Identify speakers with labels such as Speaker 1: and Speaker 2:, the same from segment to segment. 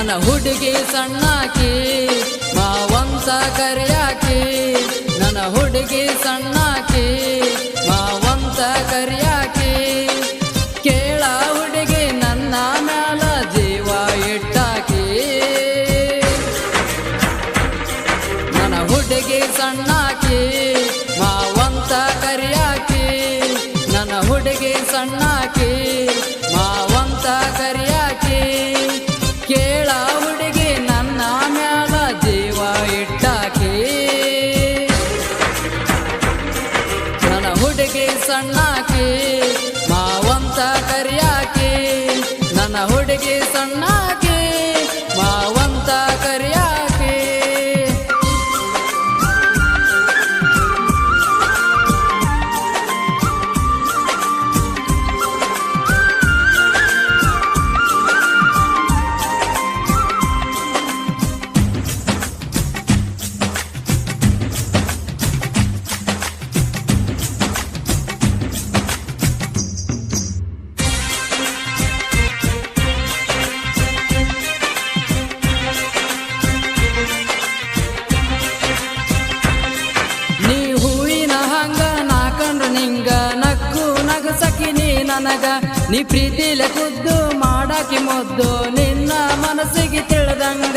Speaker 1: ನನ್ನ ಹುಡುಗಿ ಸಣ್ಣಾಕಿ ಮಾವಂತ ಕರಿಯಾಕಿ, ನನ್ನ ಹುಡುಗಿ ಸಣ್ಣಾಕಿ ಮಾವಂತ ಕರಿಯಾಕಿ. ಕೇಳ ಹುಡುಗಿ ನನ್ನ ಮ್ಯಾಲ ಜೀವ ಇಟ್ಟಾಕಿ. ನನ್ನ ಹುಡುಗಿ ಸಣ್ಣಾಕಿ ಮಾವಂತ ಕರಿಯಾಕಿ, ನನ್ನ ಹುಡುಗಿ ಸಣ್ಣಾಕಿ ಮಾವಂತ ಕರಿಯಾಕಿ. ನನ್ನ ಹುಡುಗಿ ನನಗ. ನೀ ಪ್ರೀತಿಲೆ ಖುದ್ದು ಮಾಡಾಕಿ ಮುದ್ದು ನಿನ್ನ ಮನಸ್ಸಿಗೆ ತಿಳಿದಂಗ.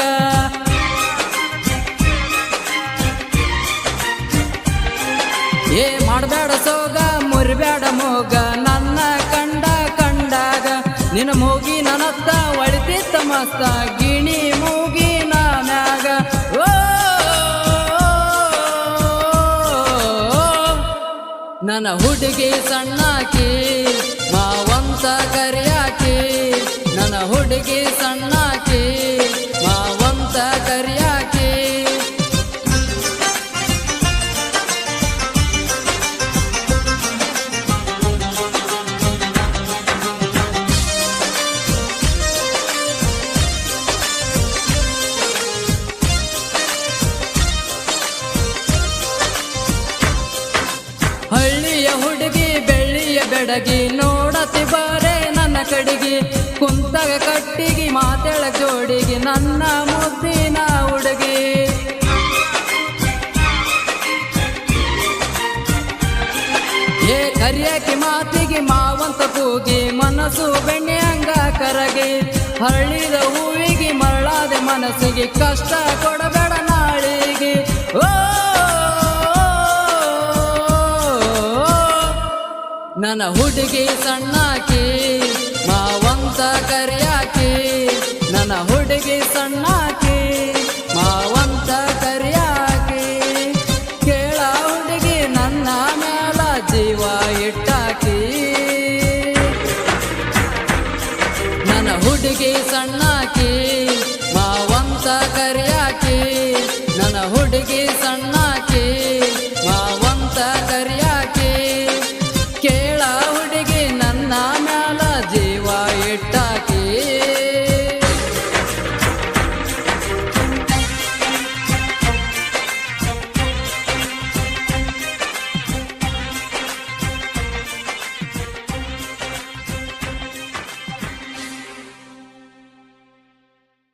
Speaker 1: ಏ ಮಾಡಬೇಡ ಸೋಗ ಮುರಿಬೇಡ ಮೋಗ, ನನ್ನ ಕಂಡ ಕಂಡಾಗ. ನಿನ್ನ ಮೂಗಿ ನನ್ನತ್ತ ಒಳಿತಿತ್ತ ಮಸ್ತ, ಗಿಣಿ ನನ್ನ ಹುಡುಗಿ ಸಣ್ಣಾಕಿ ಮಾವಂತ ಕರಿಯಾಕಿ ನನ್ನ ಹುಡುಗಿ ಸಣ್ಣಾಕಿ. ಬೆಡಗಿ ನೋಡತಿ ಬಾರೆ ನನ್ನ ಕಡೆಗೆ. ಕುಂತಗ ಕಟ್ಟಿಗಿ ಮಾತೆಳ ಜೋಡಿಗೆ ನನ್ನ ಮುದ್ದಿನ ಹುಡುಗಿ ಏ ಕರಿಯಾಕಿ ಮಾತಿಗೆ ಮಾವಂತ ಕೂಗಿ ಮನಸ್ಸು ಬೆಣ್ಣೆ ಅಂಗ ಕರಗಿ. ಹಳ್ಳಿದ ಹೂವಿಗೆ ಮರಳಾದ ಮನಸ್ಸಿಗೆ ಕಷ್ಟ ಕೊಡಬೇಡ ನನ್ನ ಹುಡುಗಿ ಸಣ್ಣಾಕಿ, ಮಾವಂತ ಕರಿಯಾಕಿ, ನನ್ನ ಹುಡುಗಿ ಸಣ್ಣಾಕಿ, ಮಾವಂತ ಕರಿಯಾಕಿ. ಕೇಳ ಹುಡುಗಿ ನನ್ನ ಮೇಲ ಜೀವ ಇಟ್ಟಾಕಿ. ನನ್ನ ಹುಡುಗಿ ಸಣ್ಣಾಕಿ, ಮಾವಂತ ಕರಿಯಾಕಿ, ನನ್ನ ಹುಡುಗಿ ಸಣ್ಣಾಕಿ.